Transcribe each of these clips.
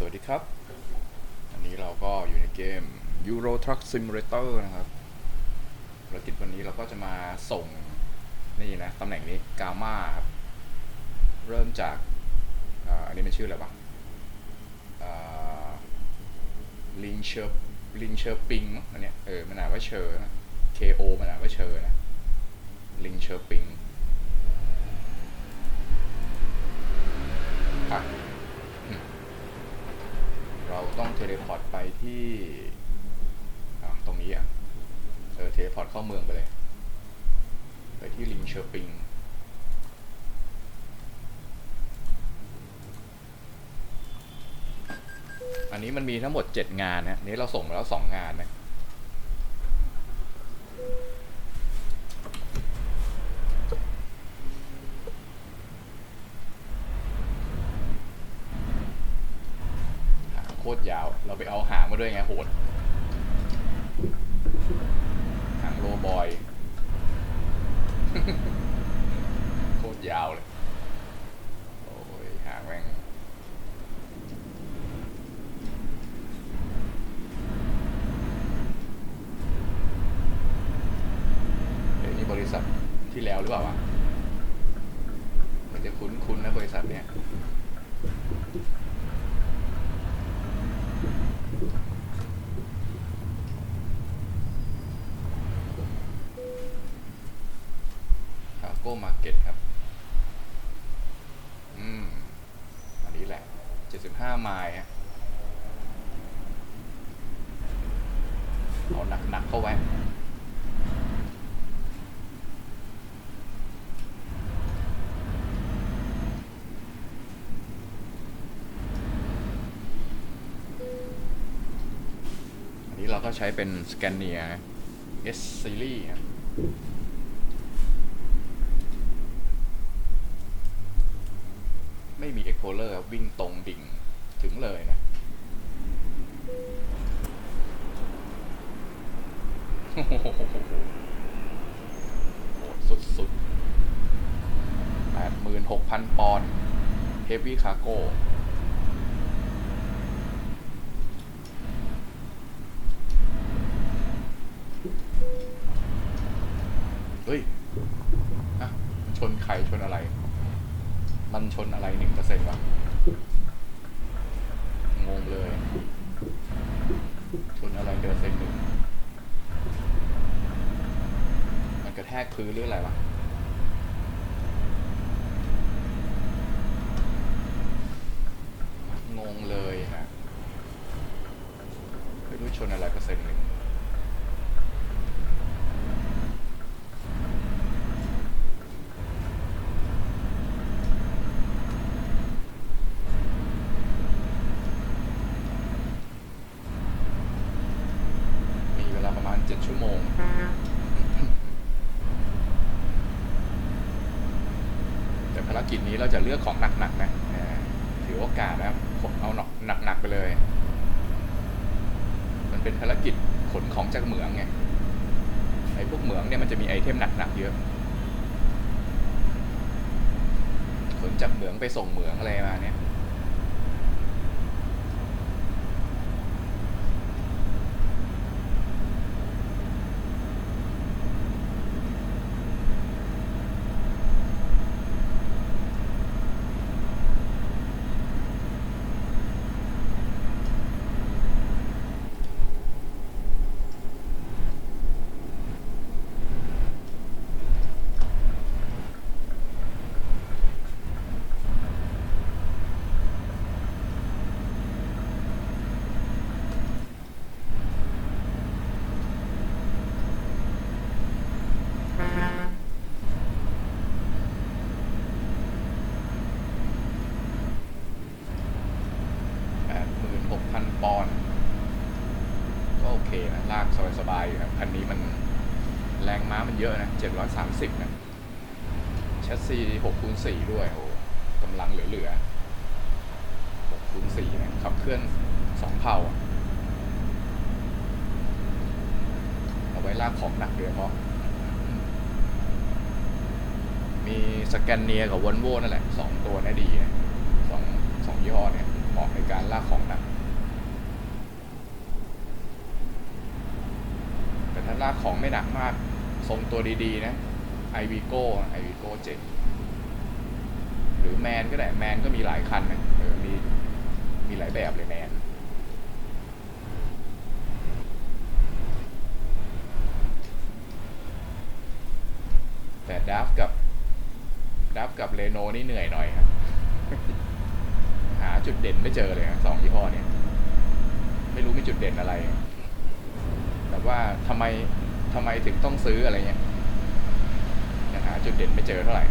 สวัสดีครับ อันนี้เราก็อยู่ในเกม Euro Truck Simulator นะครับภารกิจวันนี้เราก็จะมาส่ง นี่นะ ตำแหน่งนี้กาม่าครับ เริ่มจากอ,อันนี้มันชื่ออะไรวะลิงเชอร์ลิงเชอร์ปิงมั้งอันเนี้ยเออมันอ่านว่าเชอร์นะ KO มันอ่านว่าเชอร์นะลิงเชอร์ปิง เทเลพอร์ตไปที่อะตรงนี้อะ เออเทเลพอร์ตเข้าเมืองไปเลย ไปที่ลิงเชอร์ปิงอันนี้มันมีทั้งหมด 7 งานนะนนี้เราส่งมาแล้ว 2 งานนะ ตรยาว เราไปเอาหางมาด้วยไงโหด หางโรบอย โคตรยาวเลย โอ้ย หางแม่งเดี๋ยวนี้บริษัทที่แล้วหรือเปล่าวะมันจะคุ้นๆนะบริษัทเนี้ย มาร์เก็ตครับ อืม อันนี้แหละ 75 ไมล์เอาหนักๆเข้าไว้อันนี้เราก็ใช้เป็นสแกนเนีย S Series ครับ มี e x p l o r e r ครับวิ่งตรงดิ่งถึงเลยนะโอ้โหโหดสุดๆแปดหมื่นหกพันปอนด์เฮฟวี่คาร์โก้เฮ้ยอะชนใครชนอะไร มันชนอะไรหนึ่ง เซ็นต์วะงงเลยชนอะไรเปอร์เซ็นหนึ่งมันกระแทกพื้นหรืออะไรวะงงเลยนะไม่รู้ชนอะไรเปอร์เซ็นต์หนึ่ง มีเวลาประมาณ 7 ชั่วโมง แต่ภาร กิจนี้เราจะเลือกของหนักๆนะถือโอกาสนะผมเอาหนักๆไปเลย มันเป็นภารกิจขนของจากเหมืองไงไอ้พวกเหมืองเนี่ยมันจะมีไอเทมหนักๆเยอะขนจากเหมืองไปส่งเหมืองอะไรมาเนี่ย สี่ด้วยโอ้กำลังเหลือๆหกคูณสี่ขับเคลื่อนสองเผ่าเอาไว้ลากของหนักเรือเพาะมีสแกนเนียกับวอลโวนั่นแหละสองตัวนี่ดีสองสองยี่ห้อเนี่ยเหมาะในการลากของหนักแต่ถ้าลากของไม่หนักมากทรงตัวดีๆนะไอวีโก้ไอวีโก้เจ๋ง หรือแมนก็ได้แมนก็มีหลายคันนะเออมีมีหลายแบบเลยแมนแต่ดับกับดับกับเรโนนี่เหนื่อยหน่อยครับหาจุดเด่นไม่เจอเลยนะสองยี่ห้อเนี่ยไม่รู้มีจุดเด่นอะไร แบบว่าทำไมทำไมถึงต้องซื้ออะไรเงี้ยหาจุดเด่นไม่เจอเท่าไหร่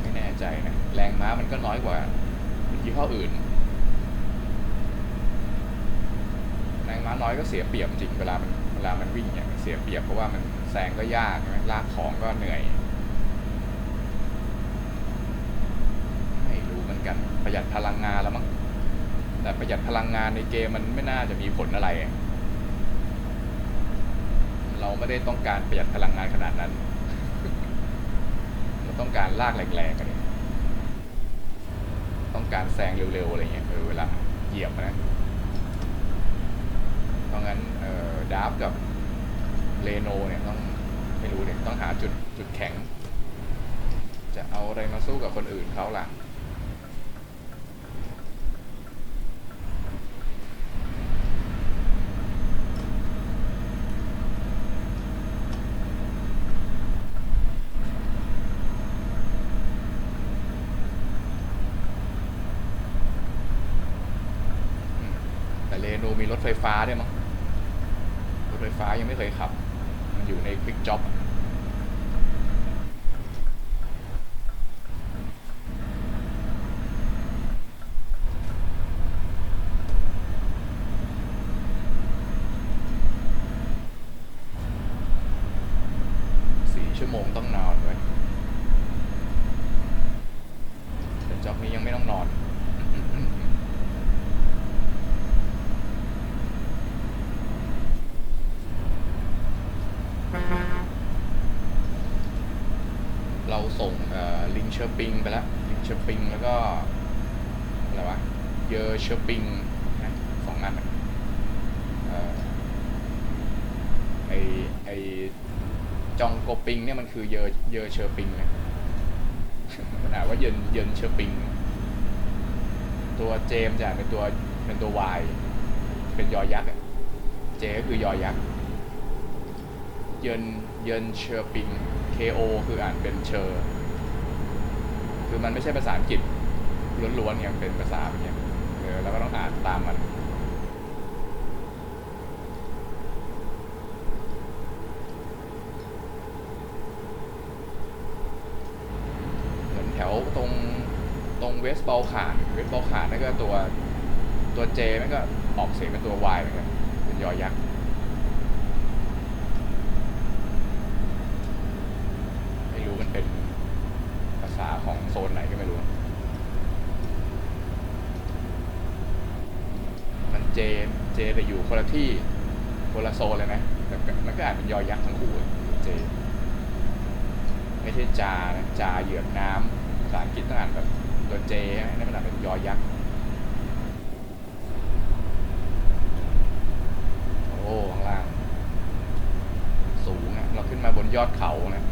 ไม่แน่ ใจนะแรงม้ามันก็น้อยกว่ายี่ห้ออื่น แรงม้าน้อยก็เสียเปรียบจริงเวลามันเวลามันวิ่งเนี่ยเสียเปรียบเพราะว่ามันแซงก็ยากใช่ไหมลากของก็เหนื่อย ไม่รู้เหมือนกันประหยัดพลังงานแล้วมั้งแต่ประหยัดพลังงานในเกมมันไม่น่าจะมีผลอะไร เราไม่ได้ต้องการประหยัดพลังงานขนาดนั้น เราต้องการลากแรงๆกัน การแซงเร็วๆอะไรเงี้ยเออเวลาเหยียบนะ เพราะงั้นเอ่อดาร์ฟกับเรโนเนี่ยต้องไม่รู้เนี่ยต้องหาจุดจุดแข็ง จะเอาอะไรมาสู้กับคนอื่นเขาล่ะ อืมแต่เรโนมีรถไฟฟ้าด้วยมั้งรถไฟฟ้ายังไม่เคยขับ มันอยู่ในควิกจ็อบสี่ชั่วโมงต้องนอนไว้ยแต่จ็อบนี้ยังไม่ต้องนอน เราส่งลิงเชอร์ปิงไปแล้วลิงเชอร์ปิงแล้วก็อะไรวะเยอเชอร์ปิงนะสองอันอไอไอจองโกปิงเนี่ยมันคือเยอเยอเชอร์ปิงนะมันอ่านว่าเยินเยินเชอร์ปิง ตัวเจมจะเป็นตัวเป็นตัว Y เป็นยอยักษ์เจก็คือยอยักษ์เยินเยินเชอร์ปิง KO คืออ่านเป็นเชอร์ คือมันไม่ใช่ภาษาอังกฤษล้วนๆเนี่ยเป็นภาษาแบบเนี้ย เออแล้วก็ต้องอ่านตามมันเหมือนแถวตรงตรงเวสบอลขานเวสบอลขานนั่นก็ตัวตัวเจมันก็ออกเสียงเป็นตัว Y เหมือนกันเป็นยอยักษ์ ไม่รู้มันเป็นภาษาของโซนไหนก็ไม่รู้ มันเจ เจไปอยู่คนละที่คนละโซนเลยนะแต่มันก็อ่านเป็นยอยักษ์ทั้งคู่เจ ไม่ใช่จานะจาเหยือกน้ำภาษาอังกฤษต้องอ่านแบบตัวเจนั่นมันอ่านเป็นยอยักษ์โอ้ข้างล่าง สูงนะเราขึ้นมาบนยอดเขานะ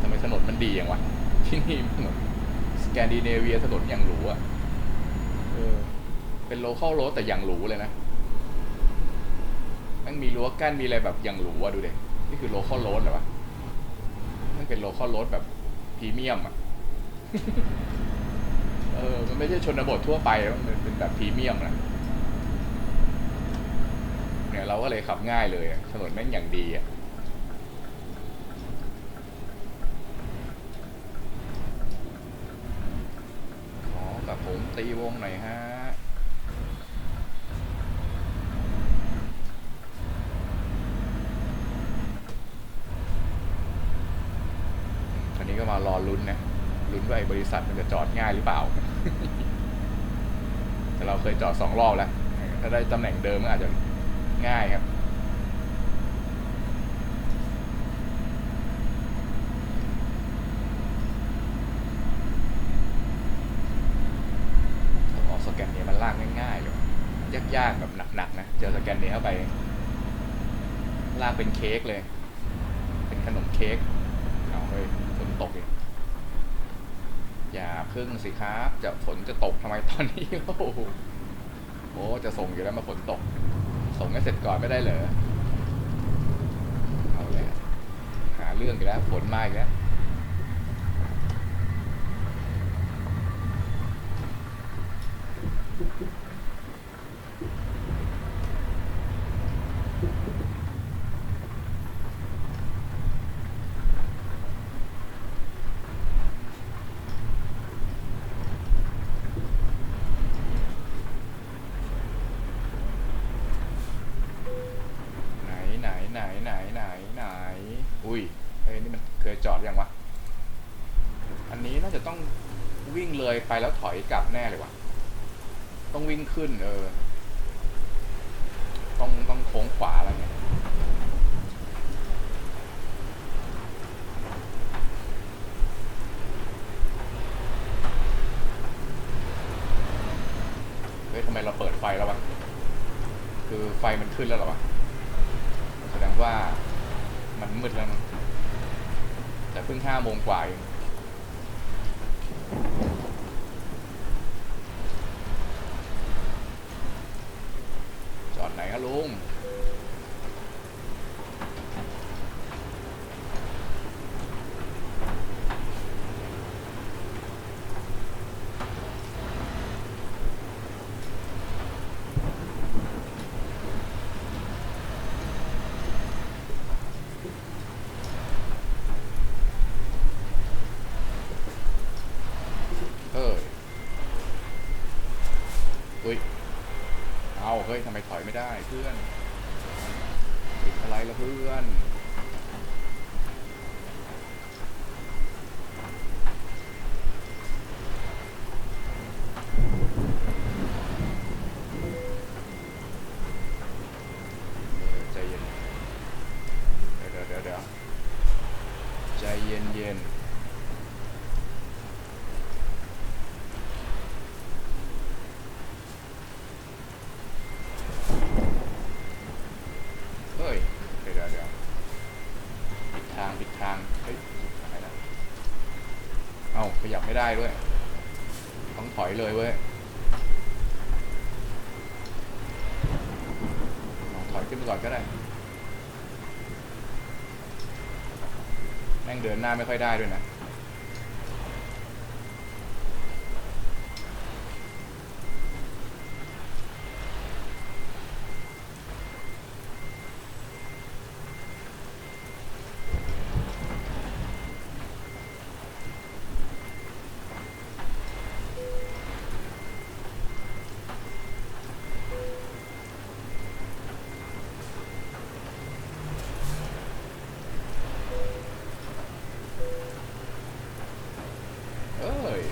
ทำไมถนนมันดีอย่างวะที่นี่ถนนสแกนดิเนเวียถนนอย่างหรูอะเออ เป็นโลเคอลโรดแต่อย่างหรูเลยนะมันมีรั้วกั้นมีอะไรแบบอย่างหรูอะดูเด็นี่คือโลเคอลโรดเหรอวะมันเป็นโลเคอลโรดแบบพรีเมียมอะเออ มันไม่ใช่ชนบททั่วไปอะมันเป็นแบบพรีเมียมนะเนี่ยเราก็เลยขับง่ายเลยอะถนนแม่งอย่างดีอะ ขอกับผม ตีวงหน่อยฮะคันนี้ก็มารอลุ้นนะลุ้นว่าไอ้บริษัทมันจะจอดง่ายหรือเปล่า แต่เราเคยจอดสองรอบแล้ว ถ้าได้ตำแหน่งเดิมก็อาจจะง่ายครับ ออกสแกนเนียมันลากง่ายๆเลยยากๆแบบหนักๆนะ เจอสแกนเนียเข้าไป ลาก เป็นเค้กเลย เป็นขนมเค้กเอาเฮ้ยฝนตกอีกอย่าพึ่งสิครับ จะฝนจะตกทำไมตอนนี้โอ้โหโอ้จะส่งอยู่แล้วมาฝนตก ส่งให้เสร็จก่อนไม่ได้เหรอเอาเลยหาเรื่องอีกแล้วฝนมาอีกแล้ว ไหน ไหนไหนไหนไหนไหน อุ้ยเฮ้ยนี่มันเคยจอดอยังวะ อันนี้น่าจะต้องวิ่งเลยไปแล้วถอยกลับแน่เลยวะต้องวิ่งขึ้น เออ ต้องต้องโค้งขวาอะไรเงี้ยเฮ้ยทำไมเราเปิดไฟแล้ววะ คือไฟมันขึ้นแล้วหรอวะ ว่ามันมืดแล้วมั้งแต่เพิ่งห้าโมงกว่าเองจอดไหนครับลุง เอออุ้ย เฮ้ยทำไมถอยไม่ได้เพื่อนติดอะไรละเพื่อน เออใจเย็น เดี๋ยวเดี๋ยวเดี๋ยวเดี๋ยวใจเย็นเย็น เฮ้ย เดี๋ยวเดี๋ยวเดี๋ยวผิดทางผิดทาง เฮ้ยผิดทางไหนนะเอ้าขยับ ไม่ได้ด้วย ต้องถอยเลยเว้ยถอยขึ้นไปก่อนก็ได้ แม่งเดินหน้าไม่ค่อยได้ด้วยนะ เอ้ย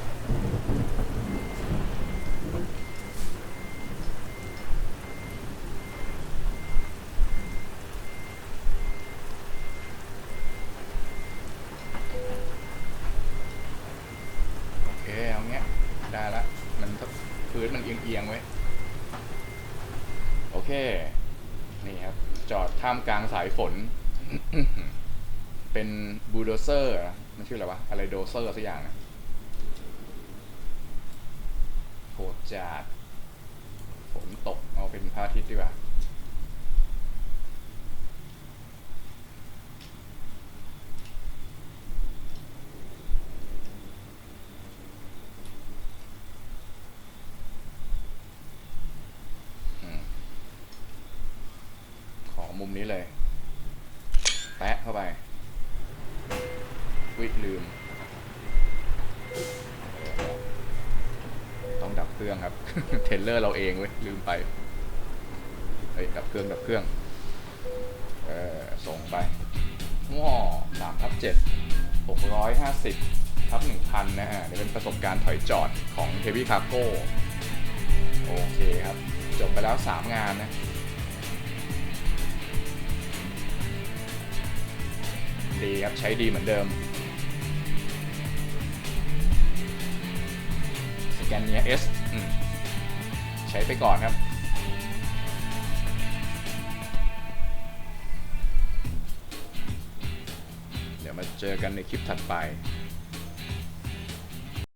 โอเค เอาเงี้ย ได้ละ มันก็พื้นมันเอียงไว้ โอเค นี่ครับ จอดท่ามกลางสายฝน เป็นบูโดเซอร์นะมันชื่ออะไรวะ อะไรโดเซอร์สักอย่างนะโหดจัดฝนตกเอาเป็นพระอาทิตย์ดีกว่า อืมขอ มุมนี้เลยแปะเข้าไปวิลืม ต้องดับเครื่องครับ เทเลอร์เราเองเว้ย ลืมไป เฮ้ย ดับเครื่อง ดับเครื่อง เออส่งไปว้อสามทับเจ็ดหกร้อยห้าสิบทับหนึ่งพันนะฮะนี่เป็นประสบการณ์ถอยจอดของ Heavy Cargo โอเคครับ จบไปแล้ว 3 งานนะ ดีครับ ใช้ดีเหมือนเดิม สแกนเนีย S อืมใช้ไปก่อนครับ เดี๋ยวมาเจอกันในคลิปถัดไป